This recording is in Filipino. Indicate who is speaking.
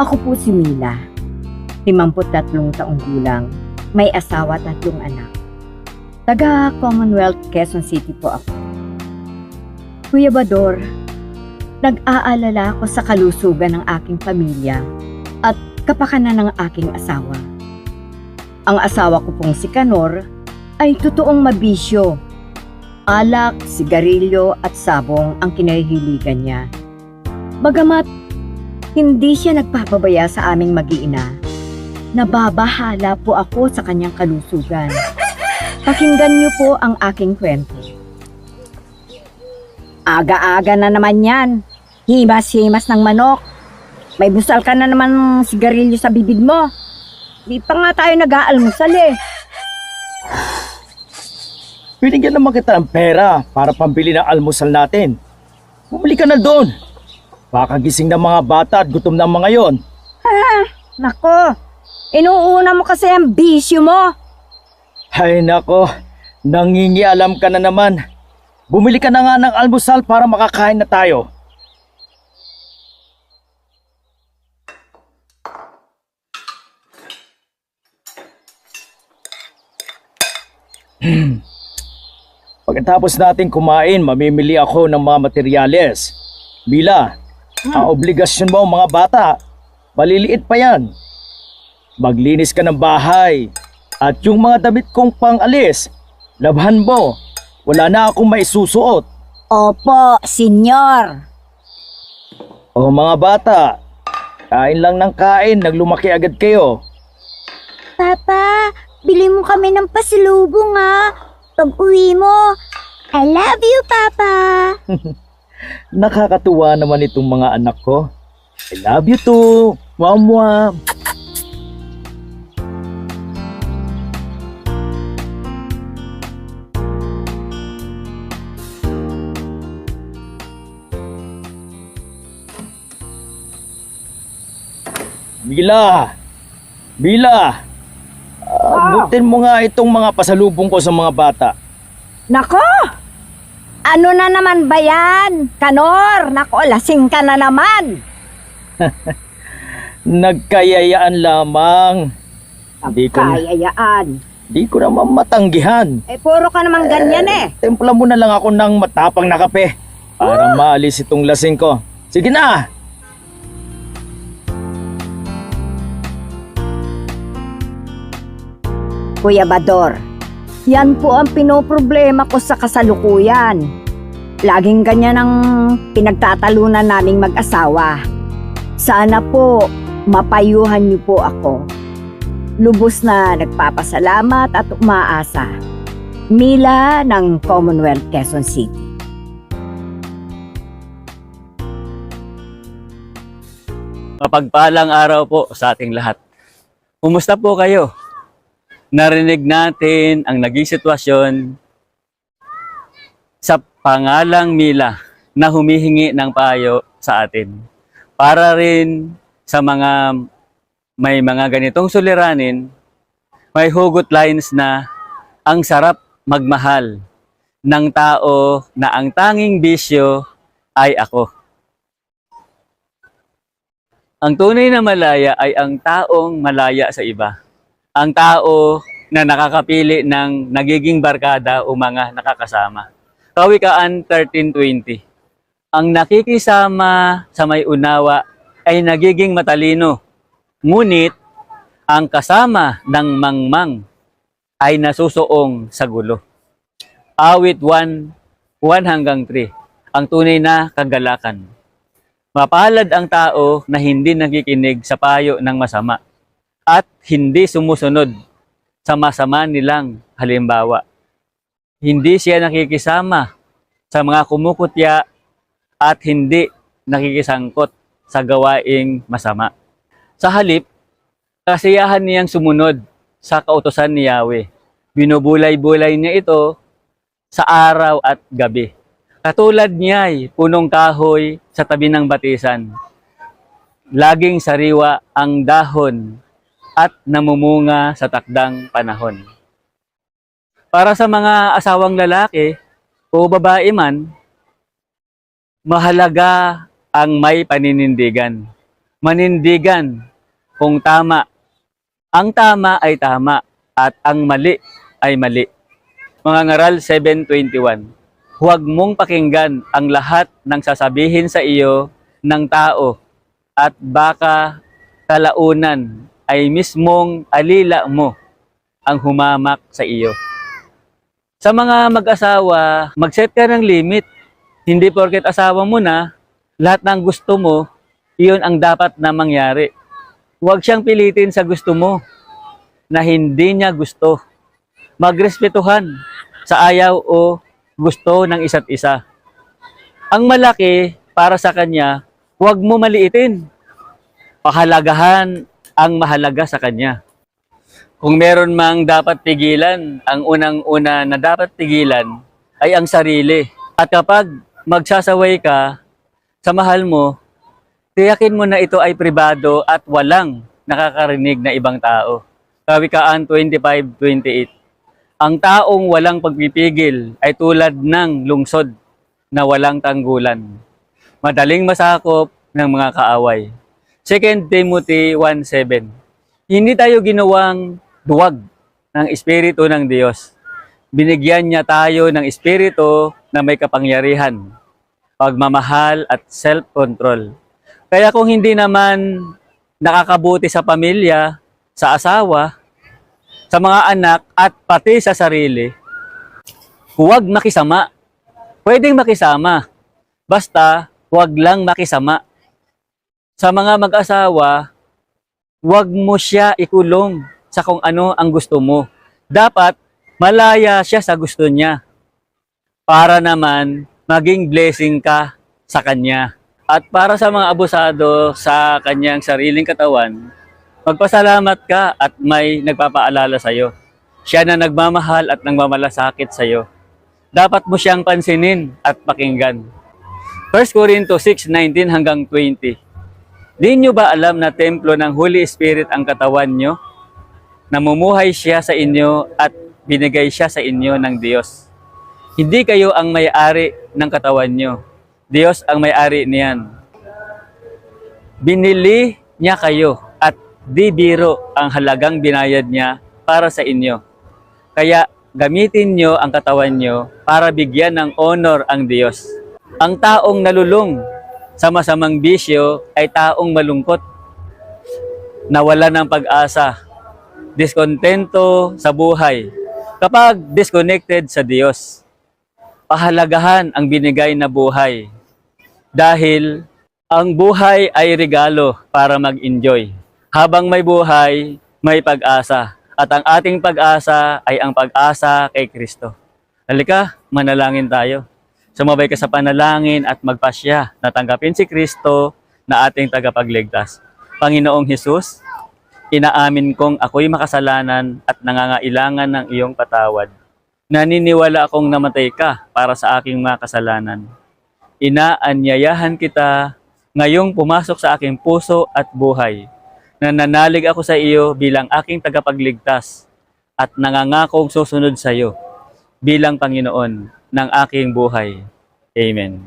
Speaker 1: Ako po si Mila. 53 taong gulang. May asawa at tatlong anak. Taga Commonwealth, Quezon City po ako. Kuya Bador, nag-aalala ako sa kalusugan ng aking pamilya at kapakanan ng aking asawa. Ang asawa ko pong si Kanor ay totoong mabisyo. Alak, sigarilyo at sabong ang kinahihiligan niya. Bagamat hindi siya nagpapabaya sa aming mag-iina, nababahala po ako sa kanyang kalusugan. Pakinggan niyo po ang aking kwento. Aga-aga na naman yan. Himas-himas ng manok. May busal ka na naman sigarilyo sa bibig mo. Di pa nga tayo nag-aalmusal eh.
Speaker 2: Binigyan naman kita ng pera para pambili ng almusal natin. Bumili ka na doon. Baka gising ng mga bata at gutom ng mga yon.
Speaker 1: Nako, inuuna mo kasi ang bisyo mo.
Speaker 2: Ay nako, nangingialam ka na naman. Bumili ka na nga ng almusal para makakain na tayo. Pagkatapos natin kumain, mamimili ako ng mga materyales. Mila, ang obligasyon mo mga bata, maliliit pa yan. Maglinis ka ng bahay. At yung mga damit kong pangalis, labhan mo. Wala na akong maisusuot.
Speaker 1: Opo, senyor.
Speaker 2: O mga bata, kain lang ng kain, naglumaki agad kayo.
Speaker 3: Papa, bili mo kami ng pasalubong ha. Pag uwi mo, I love you, Papa.
Speaker 2: Nakakatuwa naman itong mga anak ko. I love you too. Mwah Bila! Bila! Abutin mo nga itong mga pasalubong ko sa mga bata.
Speaker 1: Nako! Ano na naman ba yan? Kanor! Nako, lasing ka na naman!
Speaker 2: Nagkayayaan lamang. Hindi ko,
Speaker 1: Kayayaan.
Speaker 2: di ko naman matanggihan.
Speaker 1: Eh, puro ka naman ganyan eh.
Speaker 2: Templa mo na lang ako ng matapang na kape para maalis itong lasing ko. Sige na!
Speaker 1: Kuya Bador, yan po ang pinoproblema ko sa kasalukuyan. Laging ganyan ang pinagtatalunan naming mag-asawa. Sana po mapayuhan niyo po ako. Lubos na nagpapasalamat at umaasa. Mila ng Commonwealth Quezon City.
Speaker 4: Mapagpalang araw po sa ating lahat. Kumusta po kayo? Narinig natin ang naging sitwasyon sa pangalang Mila na humihingi ng payo sa atin. Para rin sa mga may mga ganitong suliranin, may hugot lines na ang sarap magmahal ng tao na ang tanging bisyo ay ako. Ang tunay na malaya ay ang taong malaya sa iba. Ang tao na nakakapili ng nagiging barkada o mga nakakasama. Kawikaan 1320. Ang nakikisama sa may unawa ay nagiging matalino. Ngunit ang kasama ng mangmang ay nasusuong sa gulo. Awit 1, 1 hanggang 3. Ang tunay na kagalakan. Mapalad ang tao na hindi nakikinig sa payo ng masama at hindi sumusunod sa masama nilang halimbawa. Hindi siya nakikisama sa mga kumukutya at hindi nakikisangkot sa gawaing masama. Sa halip, kasiyahan niyang sumunod sa kautosan ni Yahweh. Binubulay-bulay niya ito sa araw at gabi. Katulad niya ay punong kahoy sa tabi ng batisan. Laging sariwa ang dahon at namumunga sa takdang panahon. Para sa mga asawang lalaki o babae man, mahalaga ang may paninindigan. manindigan kung tama. Ang tama ay tama at ang mali ay mali. Mga ngaral 7.21 Huwag mong pakinggan ang lahat ng sasabihin sa iyo ng tao at baka kalaunan ay mismong alila mo ang humamak sa iyo. Sa mga mag-asawa, mag-set ka ng limit. Hindi porket asawa mo na, lahat ng gusto mo, iyon ang dapat na mangyari. Huwag siyang pilitin sa gusto mo na hindi niya gusto. Magrespetuhan sa ayaw o gusto ng isa't isa. Ang malaki para sa kanya, huwag mo maliitin. Pahalagahan ang mahalaga sa kanya. Kung meron mang dapat pigilan, ang unang-una na dapat pigilan ay ang sarili. At kapag magsasaway ka sa mahal mo, tiyakin mo na ito ay pribado at walang nakakarinig na ibang tao. Kawikaan 25.28 Ang taong walang pagpipigil ay tulad ng lungsod na walang tanggulan. Madaling masakop ng mga kaaway. 2 Timothy 1.7 Hindi tayo ginawang duwag ng Espiritu ng Diyos. Binigyan niya tayo ng Espiritu na may kapangyarihan, pagmamahal at self-control. Kaya kung hindi naman nakakabuti sa pamilya, sa asawa, sa mga anak at pati sa sarili, huwag makisama. Pwedeng makisama, basta huwag lang makisama. Sa mga mag-asawa, huwag mo siya ikulong sa kung ano ang gusto mo. Dapat malaya siya sa gusto niya para naman maging blessing ka sa kanya. At para sa mga abusado sa kanyang sariling katawan, magpasalamat ka at may nagpapaalala sa iyo. Siya na nagmamahal at nagmamalasakit sa iyo. Dapat mo siyang pansinin at pakinggan. 1 Corinto 6:19 hanggang 20. Di nyo ba alam na templo ng Holy Spirit ang katawan nyo? Namumuhay siya sa inyo at binigay siya sa inyo ng Diyos. Hindi kayo ang may-ari ng katawan nyo. Diyos ang may-ari niyan. Binili niya kayo at di biro ang halagang binayad niya para sa inyo. Kaya gamitin nyo ang katawan nyo para bigyan ng honor ang Diyos. Ang taong nalulung sa masamang bisyo ay taong malungkot, nawala ng pag-asa, diskontento sa buhay. Kapag disconnected sa Diyos, pahalagahan ang binigay na buhay. Dahil ang buhay ay regalo para mag-enjoy. Habang may buhay, may pag-asa. At ang ating pag-asa ay ang pag-asa kay Kristo. Halika, manalangin tayo. Sumabay ka sa panalangin at magpasya na tanggapin si Kristo na ating tagapagligtas. Panginoong Hesus, inaamin kong ako'y makasalanan at nangangailangan ng iyong patawad. Naniniwala akong namatay ka para sa aking mga kasalanan. Inaanyayahan kita ngayong pumasok sa aking puso at buhay. Nananalig ako sa iyo bilang aking tagapagligtas at nangangakong susunod sa iyo bilang Panginoon ng aking buhay. Amen.